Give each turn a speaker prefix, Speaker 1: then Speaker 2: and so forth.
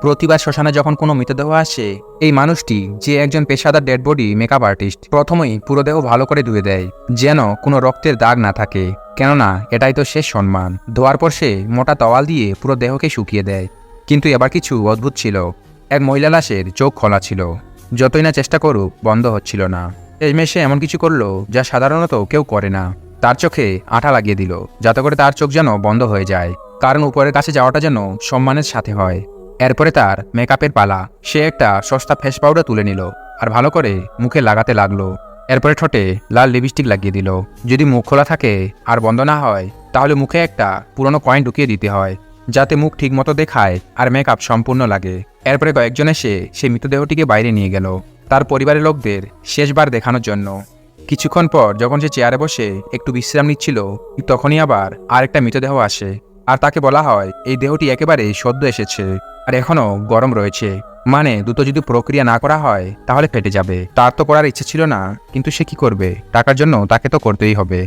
Speaker 1: প্রতিবার শ্মশানে যখন কোনো মৃতদেহ আসে, এই মানুষটি যে একজন পেশাদার ডেড বডি মেকআপ আর্টিস্ট প্রথমেই পুরো দেহ ভালো করে ধুয়ে দেয়, যেন কোনো রক্তের দাগ না থাকে। কেননা, এটাই তো শেষ সম্মান। ধোয়ার পর সে মোটা তওয়াল দিয়ে পুরো দেহকে শুকিয়ে দেয়। কিন্তু এবার কিছু অদ্ভুত ছিল। এক মহিলা লাশের চোখ খোলা ছিল। যতই না চেষ্টা করুক, বন্ধ হচ্ছিল না। শেষমেশ এমন কিছু করল যা সাধারণত কেউ করে না। তার চোখে আঠা লাগিয়ে দিল, যাতে করে তার চোখ যেন বন্ধ হয়ে যায়। কারণ উপরের কাছে যাওয়াটা যেন সম্মানের সাথে হয়। এরপরে তার মেকআপের পালা। সে একটা সস্তা ফেস পাউডার তুলে নিল আর ভালো করে মুখে লাগাতে লাগল। এরপরে ঠোঁটে লাল লিপস্টিক লাগিয়ে দিল। যদি মুখ খোলা থাকে আর বন্ধ না হয়, তাহলে মুখে একটা পুরনো কয়েন ঢুকিয়ে দিতে হয়, যাতে মুখ ঠিকমতো দেখায় আর মেকআপ সম্পূর্ণ লাগে। এরপরে কয়েকজন এসে সে মৃতদেহটিকে বাইরে নিয়ে গেল, তার পরিবারের লোকদের শেষবার দেখানোর জন্য। কিছুক্ষণ পর যখন সে চেয়ারে বসে একটু বিশ্রাম নিচ্ছিল, তখনই আবার আরেকটা মৃতদেহ আসে। আর তাকে বলা হয়, এই দেহটি একেবারে সদ্য এসেছে আর এখনও গরম রয়েছে। মানে দ্রুত যদি প্রক্রিয়া না করা হয়, তাহলে ফেটে যাবে। তার তো করার ইচ্ছে ছিল না, কিন্তু সে কি করবে? টাকার জন্য তাকে তো করতেই হবে।